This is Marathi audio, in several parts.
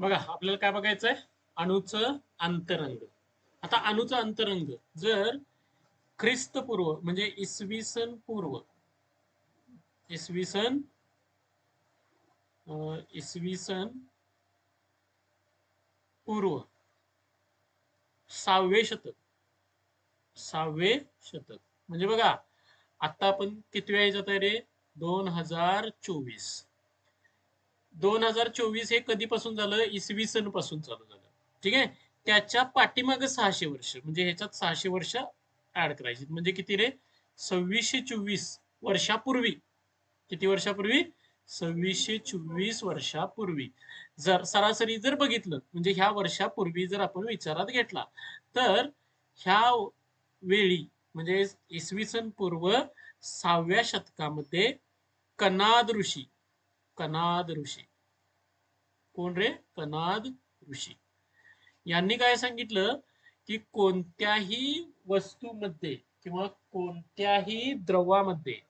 बघा आपल्याला काय बघायचंय? अणुचं अंतरंग. आता अणुचं अंतरंग जर ख्रिस्तपूर्व म्हणजे इसवी सन पूर्व इसवी सन इसवी सन पूर्व सहावे शतक सहावे शतक. म्हणजे बघा आता आपण किती यायचं आहे रे? दोन हजार चोवीस. दोन हजार चोवीस हे कधीपासून झालं? इसवी सनपासून चालू झालं. ठीक आहे? त्याच्या पाठीमागे सहाशे वर्ष म्हणजे ह्याच्यात सहाशे वर्ष ऍड करायची. म्हणजे किती रे? सव्वीसशे चोवीस वर्षापूर्वी. किती वर्षापूर्वी? सव्वीसशे चोवीस वर्षापूर्वी. जर सरासरी जर बघितलं म्हणजे ह्या वर्षापूर्वी जर आपण विचारात घेतला तर ह्या वेळी म्हणजे इसवी सन पूर्व सहाव्या शतकामध्ये कनाद ऋषी कनाद ऋषी. कोण रे? कनाद ऋषी. यांनी काय सांगितलं? की कोणत्याही वस्तूमध्ये किंवा कोणत्याही द्रवामध्ये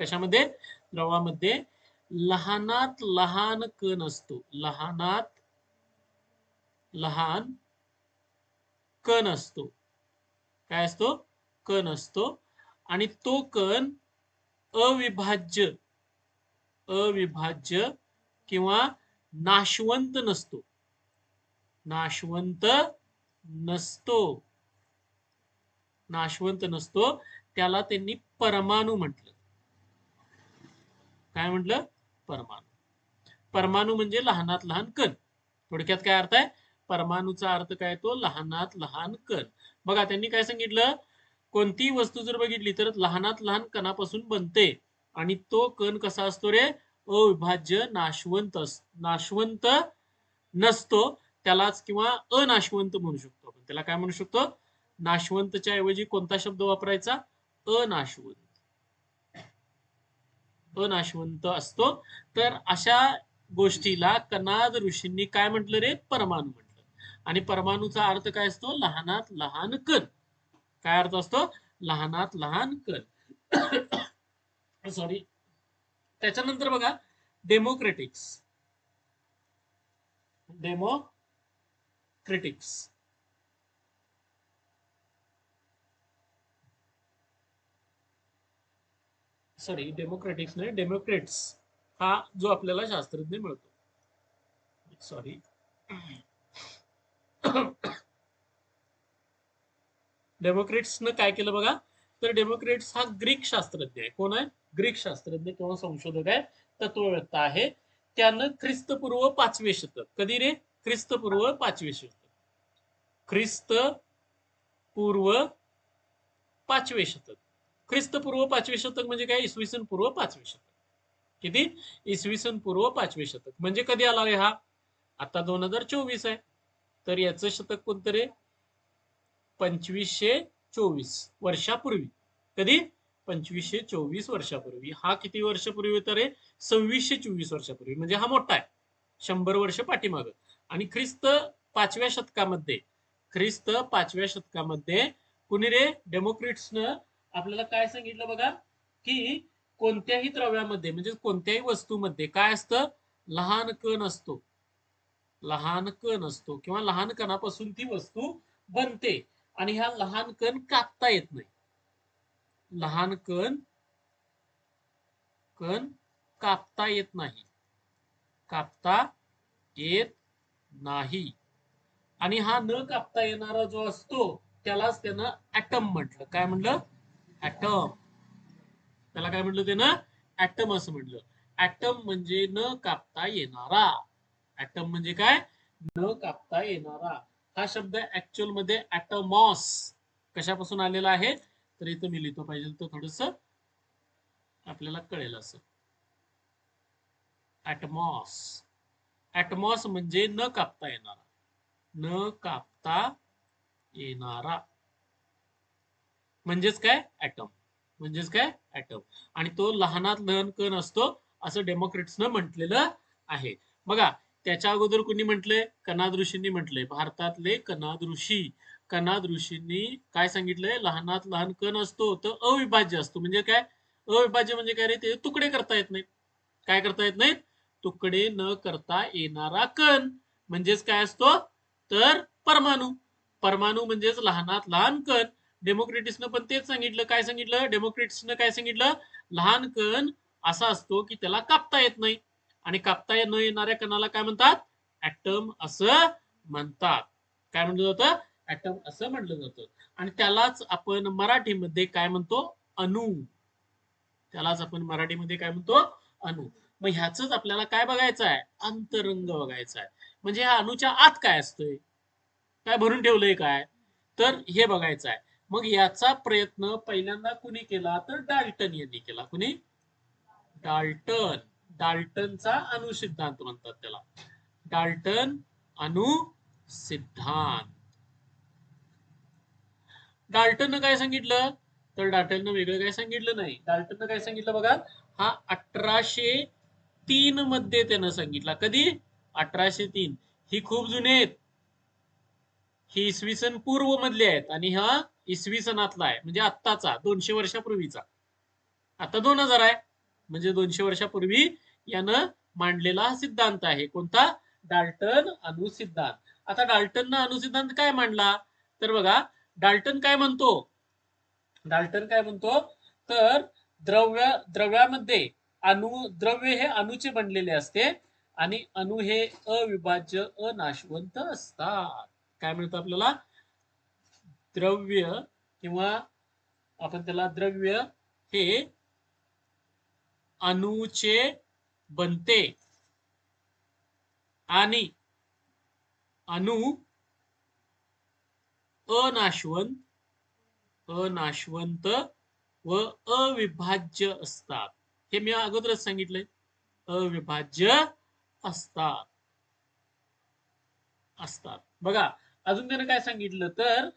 कशामध्ये? द्रवामध्ये लहानात लहान कण असतो. लहानात लहान कण असतो. काय असतो? कण असतो. आणि तो कण अविभाज्य अविभाज्य किंवा नाशवंत नसतो. नाशवंत नसतो. नाशवंत नसतो. त्याला त्यांनी परमाणू म्हटलं. काय म्हटलं? परमाणू. परमाणू म्हणजे लहानात लहान कण. थोडक्यात काय अर्थ आहे? परमाणूचा अर्थ काय तो? लहानात लहान कण. बघा त्यांनी काय सांगितलं? कोणतीही वस्तू जर बघितली तर लहानात लहान कणापासून बनते. आणि तो कण कसा असतो रे? अविभाज्य नाशवंत अस- नाशवंत नसतो. त्यालाच किंवा अनाशवंत म्हणू शकतो आपण. त्याला काय म्हणू शकतो? नाशवंतच्या ऐवजी कोणता शब्द वापरायचा? अनाशवंत. अनाशवंत असतो. तर अशा गोष्टीला कनाद ऋषींनी काय म्हटलं रे? परमाणू म्हटलं. आणि परमाणूचा अर्थ काय असतो? लहानात लहान कण. काय अर्थ असतो? लहानात लहान कण. सॉरी त्याच्यानंतर बघा डेमोक्रेटिक्स डेमोक्रेटिक्स सॉरी डेमोक्रेटिक्स नाही डेमोक्रेट्स हा जो आपल्याला शास्त्रज्ञ मिळतो. सॉरी डेमोक्रेट्सनं काय केलं बघा? तर डेमोक्रेट्स हा ग्रीक शास्त्रज्ञ आहे. कोण आहे? ग्रीक शास्त्रज्ञ किंवा संशोधक आहे. तत्ववेत्ता आहे. त्यानं ख्रिस्तपूर्व पाचवे शतक. कधी रे? ख्रिस्तपूर्व पाचवे शतक. ख्रिस्त पूर्व पाचवे शतक. ख्रिस्तपूर्व पाचवे शतक म्हणजे काय? इसवी सन पूर्व पाचवे शतक. किती? इसवी सन पूर्व पाचवे शतक. म्हणजे कधी आला रे हा? आता दोन हजार चोवीस आहे. तर याचं शतक कोणतं रे? पंचवीसशे चोवीस वर्षापूर्वी. कधी? पंचवीसशे चोवीस वर्षापूर्वी. हा किती वर्षापूर्वी तर रे सव्वीसशे चोवीस वर्षापूर्वी. म्हणजे हा मोठा आहे. शंभर वर्ष पाठीमाग. आणि ख्रिस्त पाचव्या शतकामध्ये ख्रिस्त पाचव्या शतकामध्ये कुणी रे? डेमोक्रेट्सनं आपल्याला काय सांगितलं बघा? की कोणत्याही द्रव्यामध्ये म्हणजे कोणत्याही वस्तूमध्ये काय असतं? लहान कण असतो. लहान कण असतो. किंवा लहान कणापासून ती वस्तू बनते. आणि ह्या लहान कण कापता येत नाही. लहान कण कण कापता येत नाही. कापता येत नाही. आणि हा न कापता येणारा जो असतो त्यालाच त्यानं ऍटम म्हटलं. काय म्हटलं? ऍटम त्याला काय म्हटलं त्यानं? ऍटम असं म्हटलं. ऍटम म्हणजे न कापता येणारा. ऍटम म्हणजे काय? न कापता येणारा. हा शब्द ऍक्च्युअलमध्ये ऍटमॉस कशापासून आलेला आहे? तर इथं मी लिहितो पाहिजे तर थोडस आपल्याला कळेल असं. ऍटमॉस ऍटमॉस म्हणजे न कापता येणारा. न कापता येणारा. म्हणजेच काय? ऍटम म्हणजेच काय? ऍटम आणि तो लहानात लहान कण असतो असं डेमोक्रेट्सनं म्हटलेलं आहे. बघा त्याच्या अगोदर कुणी म्हटलंय? कनाद ऋषींनी म्हटलंय. भारतातले कनाद ऋषी. कनाद ऋषींनी काय सांगितलंय? लहानात लहान कण असतो तर अविभाज्य असतो. म्हणजे काय? अविभाज्य म्हणजे काय रे? ते तुकडे करता येत नाहीत. काय करता येत नाहीत? तुकडे न करता येणारा कण. म्हणजेच काय असतो? तर परमाणू. परमाणू म्हणजेच लहानात लहान कण. डेमोक्रेटिसनं पण तेच सांगितलं. काय सांगितलं? डेमोक्रेटिसनं काय सांगितलं? लहान कण असा असतो की त्याला कापता येत नाही. आणि कापता न येणाऱ्या कणाला काय म्हणतात? ऍटम असं म्हणतात. काय म्हटलं जातं? ऍटम असं म्हटलं जातं. आणि त्यालाच आपण मराठीमध्ये काय म्हणतो? अणू. त्यालाच आपण मराठीमध्ये काय म्हणतो? अणू. मग ह्याच आपल्याला काय बघायचं आहे? अंतरंग बघायचा आहे. म्हणजे ह्या अणूच्या आत काय असतंय? काय भरून ठेवलंय काय? तर हे बघायचं आहे. मग याचा प्रयत्न पहिल्यांदा कुणी केला? तर डाल्टन यांनी केला. कुणी? डाल्टन. डाल्टनचा अणु सिद्धांत म्हणतात त्याला. डाल्टन अणु सिद्धांत डाल्टननं काय सांगितलं? तर डाल्टननं वेगळं काय सांगितलं नाही. डाल्टननं काय सांगितलं बघा? हा अठराशे तीन मध्ये त्यानं सांगितला. कधी? अठराशे तीन. ही खूप जुने आहेत. ही इसवी सन पूर्व मधले आहेत आणि हा इसवी सनातला आहे. म्हणजे आत्ताचा दोनशे वर्षापूर्वीचा. आता दोन हजार आहे. म्हणजे दोनशे वर्षापूर्वी यानं मांडलेला हा सिद्धांत आहे. कोणता? डाल्टन अणुसिद्धांत आता डाल्टननं अणुसिद्धांत काय मांडला? तर बघा डाल्टन काय म्हणतो? डाल्टन काय म्हणतो? तर द्रव्य द्रव्यामध्ये अणु द्रव्य हे अणुचे बनलेले असते आणि अणु हे अविभाज्य अनाशवंत असतात. काय मिळतं आपल्याला? द्रव्य किंवा आपण त्याला द्रव्य हे अणुचे बनते. आणि अणु अनाशवंत अनाशवंत व अविभाज्य असतात. हे मी अगोदरच सांगितलंय. अविभाज्य असतात. असतात. बघा अजून त्यानं काय सांगितलं तर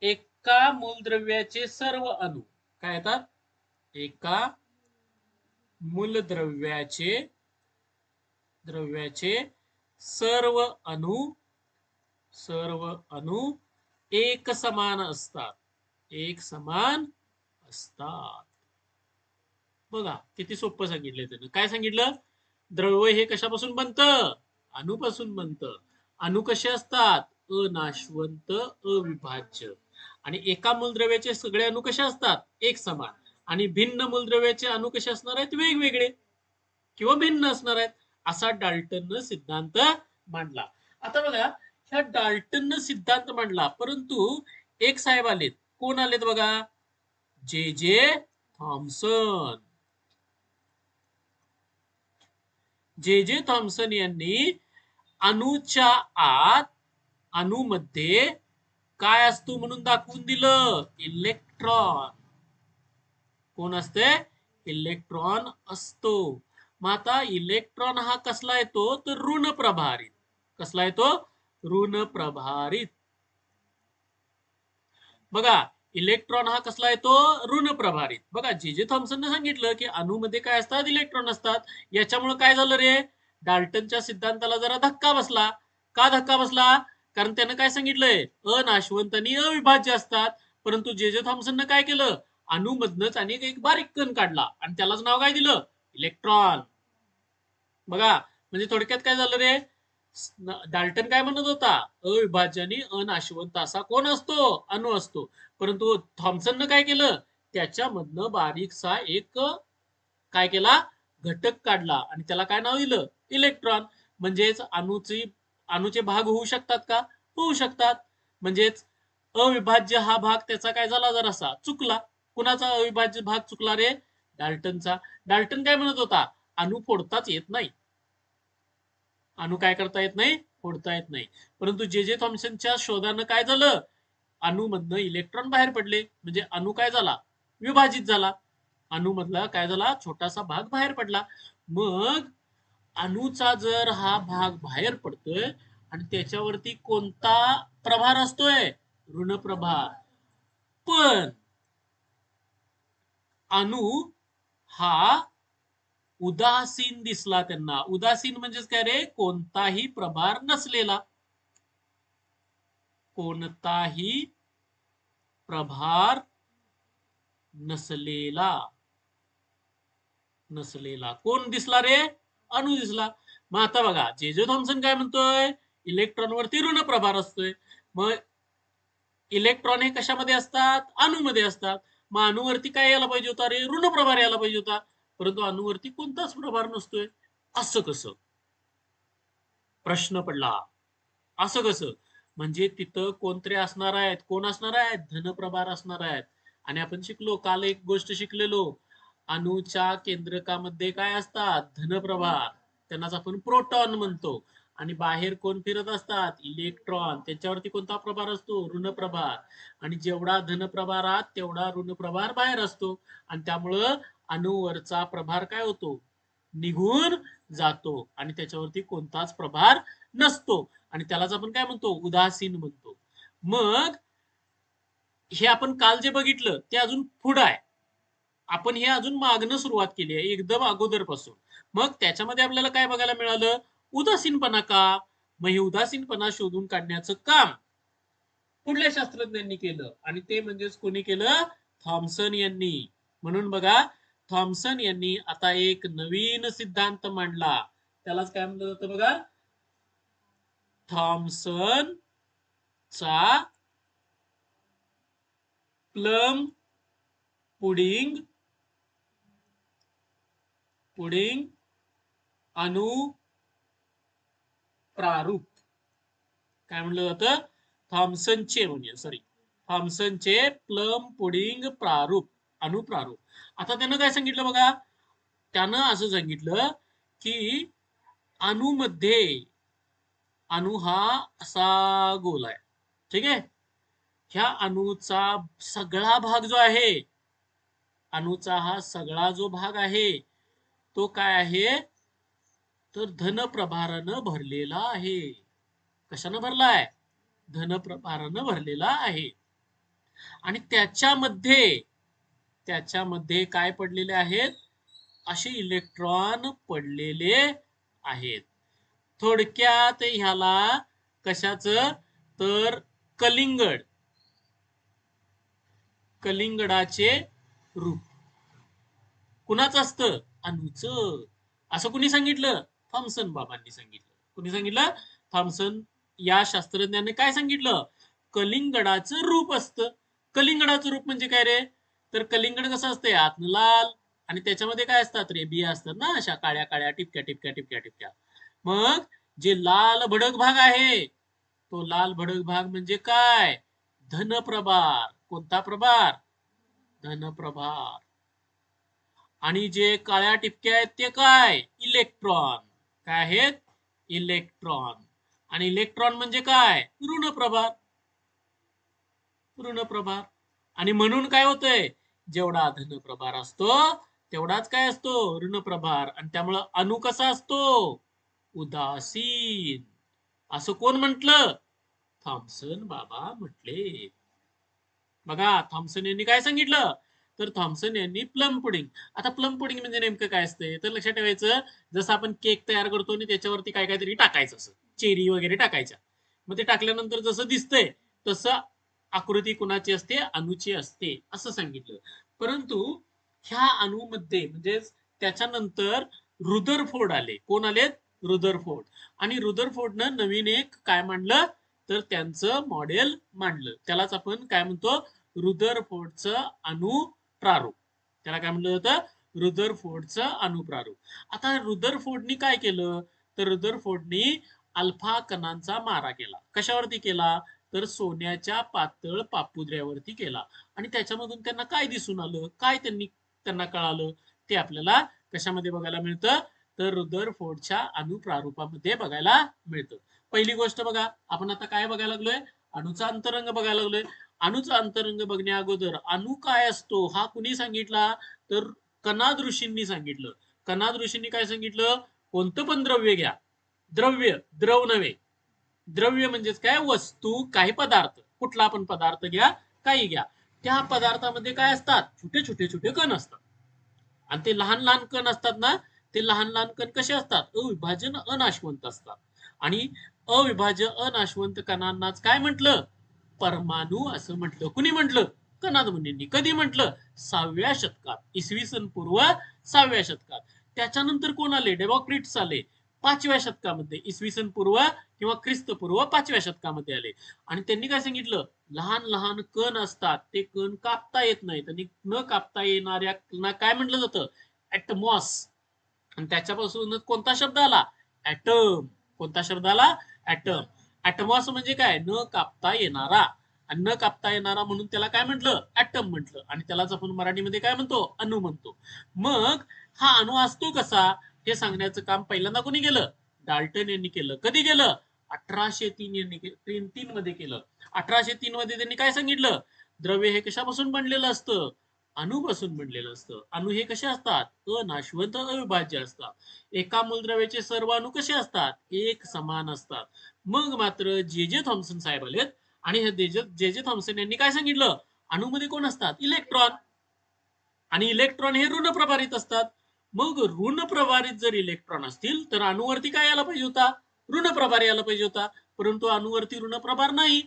एका मूलद्रव्याचे सर्व अणु काय येतात? एका मूलद्रव्याचे द्रव्याचे सर्व अणु सर्व अणु एक समान असतात. एक समान असतात. बघा किती सोपं सांगितलंय त्यानं. काय सांगितलं? द्रव्य हे कशापासून बनतं? अणुपासून बनतं. अणु कसे असतात? अनाशवंत अविभाज्य. आणि एका मूलद्रव्याचे सगळे अणु कसे असतात? एक समान. आणि भिन्न मूलद्रव्याचे अणु कसे असणार आहेत वेगवेगळे. किंवा भिन्न असणार आहेत असा डाल्टननं सिद्धांत मांडला. आता बघा ह्या डाल्टननं सिद्धांत मांडला परंतु एक साहेब आलेत. कोण आलेत बघा? जे जे थॉम्सन जे जे थॉम्सन यांनी अणूच्या आत अणूमध्ये काय असतो म्हणून दाखवून दिलं? इलेक्ट्रॉन. कोण असते? इलेक्ट्रॉन असतो. मग आता इलेक्ट्रॉन हा कसला येतो? तर ऋण प्रभारित. कसला येतो? ऋण प्रभारित. बघा इलेक्ट्रॉन हा कसला येतो? ऋण प्रभारित. बघा जे जे थॉम्सन सांगितलं की अणूमध्ये काय असतात? इलेक्ट्रॉन असतात. याच्यामुळे काय झालं रे? डाल्टनच्या सिद्धांताला जरा धक्का बसला. का धक्का बसला? कारण त्यानं काय सांगितलंय? अनाशवंत आणि अविभाज्य असतात. परंतु जे जे थॉम्सननं काय केलं? अणूमधनच आणि एक बारीक कण काढला. आणि त्यालाच नाव काय दिलं? इलेक्ट्रॉन. बघा म्हणजे थोडक्यात काय झालं रे? डाल्टन काय म्हणत होता? अविभाजनी अनाशवंत असा कोण असतो? अणू असतो. परंतु थॉम्सननं काय केलं? त्याच्यामधनं बारीकसा एक काय केला? घटक काढला. आणि त्याला काय नाव दिलं? इलेक्ट्रॉन. म्हणजेच अणुची अणुचे भाग होऊ शकतात का? होऊ शकतात. म्हणजेच अविभाज्य हा भाग त्याचा काय झाला? जरासा चुकला. कुणाचा अविभाज्य भाग चुकला रे? डाल्टनचा. डाल्टन काय म्हणत होता? अणु फोडताच येत नाही. अणु काय करता येत नाही? फोडता येत नाही. परंतु जे जे थॉम्सनच्या शोधानं काय झालं? अणुमधनं इलेक्ट्रॉन बाहेर पडले. म्हणजे अणु काय झाला? विभाजित झाला. अणुमधला काय झाला? छोटासा भाग बाहेर पडला. मग अणुचा जर हा भाग बाहेर पडतोय आणि त्याच्यावरती कोणता प्रभार असतोय? ऋण प्रभार पण अनु हा उदासीन दिसला त्यांना. उदासीन म्हणजेच काय रे? कोणताही प्रभार नसलेला. कोणताही प्रभार नसलेला. नसलेला. कोण दिसला रे? अनु दिसला. मग आता बघा जे जे थॉम्सन काय म्हणतोय? इलेक्ट्रॉनवरती ऋण प्रभार असतोय. मग इलेक्ट्रॉन हे कशामध्ये असतात? अणुमध्ये असतात. मग अणूवरती काय यायला पाहिजे होता? रे ऋण प्रभार यायला पाहिजे होता. परंतु अनुवर्ती कोणताच प्रभार नसतोय. असं कसं? प्रश्न पडला. असं कसं? म्हणजे तिथं कोणतरी असणार आहेत. कोण असणार आहेत? धनप्रभार असणार आहेत. आणि आपण शिकलो. काल एक गोष्ट शिकलेलो. अणूच्या केंद्रकामध्ये काय असतात? धनप्रभार. त्यांनाच आपण प्रोटॉन म्हणतो. आणि बाहेर कोण फिरत असतात? इलेक्ट्रॉन. त्याच्यावरती कोणता प्रभार असतो? ऋणप्रभार. आणि जेवढा धनप्रभारात तेवढा ऋणप्रभार बाहेर असतो. आणि त्यामुळं अणुवरचा प्रभार काय होतो? निघून जातो. आणि त्याच्यावरती कोणताच प्रभार नसतो. आणि त्यालाच आपण काय म्हणतो? उदासीन म्हणतो. मग हे आपण काल जे बघितलं ते अजून पुढं आहे. आपण हे अजून मागणं सुरुवात केली आहे एकदम अगोदरपासून. मग त्याच्यामध्ये आपल्याला काय बघायला मिळालं? उदासीनपणा का? मग हे उदासीनपणा शोधून काढण्याचं काम पुढल्या शास्त्रज्ञांनी केलं? आणि ते म्हणजेच कोणी केलं? थॉम्सन यांनी. म्हणून बघा थॉम्सन यांनी आता एक नवीन सिद्धांत मांडला. त्यालाच काय म्हणलं जातं बघा? थॉम्सन चा प्लम पुडिंग पुडिंग अनु प्रारूप. काय म्हणलं जातं? थॉम्सनचे म्हणजे सॉरी थॉम्सनचे प्लम पुडिंग प्रारूप अनुप्रारूप. आता त्यानं काय सांगितलं बघा? त्यानं असं सांगितलं की अणूमध्ये अणू हा असा गोल आहे. ठीक आहे? ह्या अणूचा सगळा भाग जो आहे अणूचा हा सगळा जो भाग आहे तो काय आहे? तर धनप्रभारानं भरलेला आहे. कशानं भरलाय? धनप्रभारानं भरलेला आहे. आणि त्याच्यामध्ये त्याच्यामध्ये काय पडलेले आहेत? असे इलेक्ट्रॉन पडलेले आहेत. थोडक्यात ह्याला कशाच? तर कलिंगड. कलिंगडाचे रूप. कुणाचं असतं? अणूच असं कुणी सांगितलं? थॉम्सन बाबांनी सांगितलं. कोणी सांगितलं? थॉम्सन या शास्त्रज्ञाने काय सांगितलं? कलिंगडाचं रूप असतं. कलिंगडाचं रूप म्हणजे काय रे? तर कलिंगड कसं असते? आतन लाल आणि त्याच्यामध्ये काय असतात रे? बिया असतात ना? अशा काळ्या काळ्या टिपक्या टिपक्या टिपक्या टिपक्या. मग जे लाल भडक भाग आहे तो लाल भडक भाग म्हणजे काय? धनप्रभार. कोणता प्रभार? धनप्रभार. आणि जे काळ्या टिपक्या आहेत ते काय? इलेक्ट्रॉन. काय आहेत? इलेक्ट्रॉन. आणि इलेक्ट्रॉन म्हणजे काय? ऋण प्रभार ऋण प्रभार आणि म्हणून काय होतंय? जेवढा धनप्रभार असतो तेवढाच काय असतो? ऋण प्रभार आणि त्यामुळं अणु कसा असतो? उदासीन. असं कोण म्हटलं? थॉम्सन बाबा म्हटले. बघा थॉम्सन यांनी काय सांगितलं? तर थॉम्सन यांनी प्लम पुडिंग. आता प्लम पुडिंग म्हणजे नेमकं काय असतंय? तर लक्षात ठेवायचं जसं आपण केक तयार करतो आणि त्याच्यावरती काय काहीतरी टाकायचं असं चेरी वगैरे टाकायच्या. मग ते टाकल्यानंतर जसं दिसतंय तसं आकृती कुणाची असते? अणूची असते असं सांगितलं. परंतु ह्या अणूमध्ये म्हणजे त्याच्यानंतर रुदरफोर्ड आले. कोण आलेत? रुदरफोर्ड. आणि रुदरफोर्डनं नवीन एक काय मांडलं? तर त्यांचं मॉडेल मांडलं. त्यालाच आपण काय म्हणतो? रुदरफोर्डचं अणु प्रारूप. त्याला काय म्हणलं जातं? रुदरफोर्डचं अनुप्रारूप. आता रुदरफोर्डनी काय केलं? तर रुदरफोर्डनी अल्फा कणांचा मारा केला. कशावरती केला? तर सोन्याच्या पातळ पापुद्र्यावरती केला. आणि त्याच्यामधून त्यांना काय दिसून आलं? काय त्यांनी त्यांना कळालं? ते आपल्याला कशामध्ये बघायला मिळतं? तर रुदरफोर्डच्या अणुप्रारूपामध्ये बघायला मिळतं. पहिली गोष्ट बघा. आपण आता काय बघायला लागलोय? अणुचा अंतरंग बघायला लागलोय. अणुचा अंतरंग बघण्या अगोदर अणु काय असतो हा कुणी सांगितला? तर कनाद ऋषींनी सांगितलं. कनाद ऋषींनी काय सांगितलं? कोणतं पण द्रव्य घ्या. द्रव्य द्रव नव्हे. द्रव्य म्हणजेच काय? वस्तू काही पदार्थ. कुठला पण पदार्थ घ्या काही घ्या. त्या पदार्थामध्ये काय असतात? छोटे छोटे छोटे कण असतात. आणि ते लहान लहान कण असतात ना ते लहान लहान कण कसे असतात? अविभाजन अनाशवंत असतात. आणि अविभाज्य अनाशवंत कणांनाच काय म्हटलं? परमाणू असं म्हटलं. कुणी म्हटलं? कनाद मुनींनी. कधी म्हटलं? सहाव्या शतकात. इसवी सन पूर्व सहाव्या शतकात. त्याच्यानंतर कोण आले? डेमोक्रिट्स आले. पाचव्या शतकामध्ये. इसवी सन पूर्व किंवा ख्रिस्तपूर्व पाचव्या शतकामध्ये आले. आणि त्यांनी काय सांगितलं? लहान लहान कण असतात. ते कण कापता येत नाहीत आणि न कापता येणाऱ्या काय म्हटलं जातं? ऍटमॉस आणि त्याच्यापासून कोणता शब्द आला? ऍटम कोणता शब्द आला? ऍटम ऍटमॉस म्हणजे काय? न कापता येणारा. आणि न कापता येणारा म्हणून त्याला काय म्हटलं? ऍटम म्हटलं. आणि त्यालाच आपण मराठीमध्ये काय म्हणतो? अणु म्हणतो. मग हा अणु असतो कसा? हे सांगण्याचं काम पहिल्यांदा कोणी केलं? डाल्टन यांनी केलं. कधी केलं? अठराशे तीन यांनी तीन तीन मध्ये केलं. अठराशे तीन मध्ये त्यांनी काय सांगितलं? द्रव्य हे कशापासून बनलेलं असतं? अणुपासून बनलेलं असतं. अणु हे कसे असतात? अनाशवंत अविभाज्य असतात. एका मूलद्रव्याचे सर्व अणु कसे असतात? एक समान असतात. मग मात्र जे जे थॉम्सन साहेब आलेत आणि हे जे जे- थॉम्सन यांनी काय सांगितलं? अणुमध्ये कोण असतात? इलेक्ट्रॉन. आणि इलेक्ट्रॉन हे ऋण प्रभारित असतात. मग ऋण प्रभारित जर इलेक्ट्रॉन असतील तर अणुवरती काय यायला पाहिजे होता? ऋण प्रभार यायला पाहिजे होता. परंतु अणुवरती ऋण प्रभार नाही.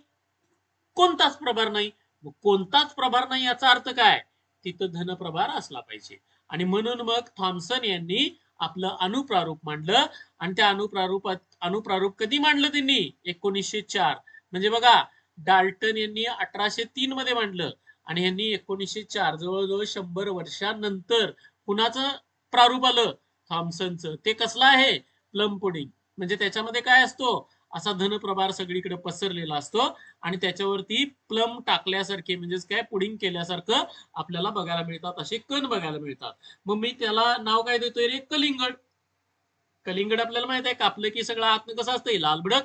कोणताच प्रभार नाही. मग कोणताच प्रभार नाही याचा अर्थ काय? तिथं धन प्रभार असला पाहिजे. आणि म्हणून मग थॉम्सन यांनी आपलं अनुप्रारूप मांडलं आणि त्या अनुप्रारूपात अनुप्रारूप कधी मांडलं त्यांनी? एकोणीसशे चार. म्हणजे बघा डाल्टन यांनी अठराशे तीन मध्ये मांडलं आणि यांनी एकोणीसशे चार जवळजवळ शंभर वर्षानंतर कुणाचं प्रारूप आलं? थॉम्सनचं. ते कसलं आहे? Plum pudding. म्हणजे त्याच्यामध्ये काय असतो? असा धनप्रभार सगळीकडे पसरलेला असतो आणि त्याच्यावरती प्लम टाकल्यासारखे म्हणजेच काय पुडिंग केल्यासारखं आपल्याला बघायला मिळतात. असे कण बघायला मिळतात. मग मी त्याला नाव काय देतोय रे? कलिंगड. कलिंगड आपल्याला माहीत आहे कापलं की सगळं आतनं कसं असतंय लाल भडक.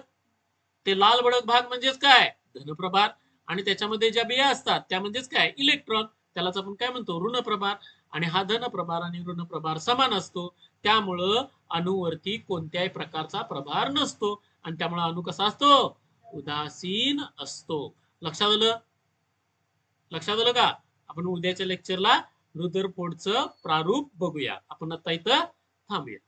ते लाल भडक भाग म्हणजेच काय? धनप्रभार. आणि त्याच्यामध्ये ज्या बिया असतात त्या म्हणजेच काय? इलेक्ट्रॉन. त्यालाच आपण काय म्हणतो? ऋणप्रभार. आणि हा धनप्रभार आणि ऋणप्रभार समान असतो. त्यामुळं अणुवरती कोणत्याही प्रकारचा प्रभार नसतो. आणि त्यामुळे अणू कसा असतो? उदासीन असतो. लक्षात आलं? लक्षात आलं का? आपण उद्याच्या लेक्चरला रुदरफोर्डचं प्रारूप बघूया. आपण आता इथं थांबूया.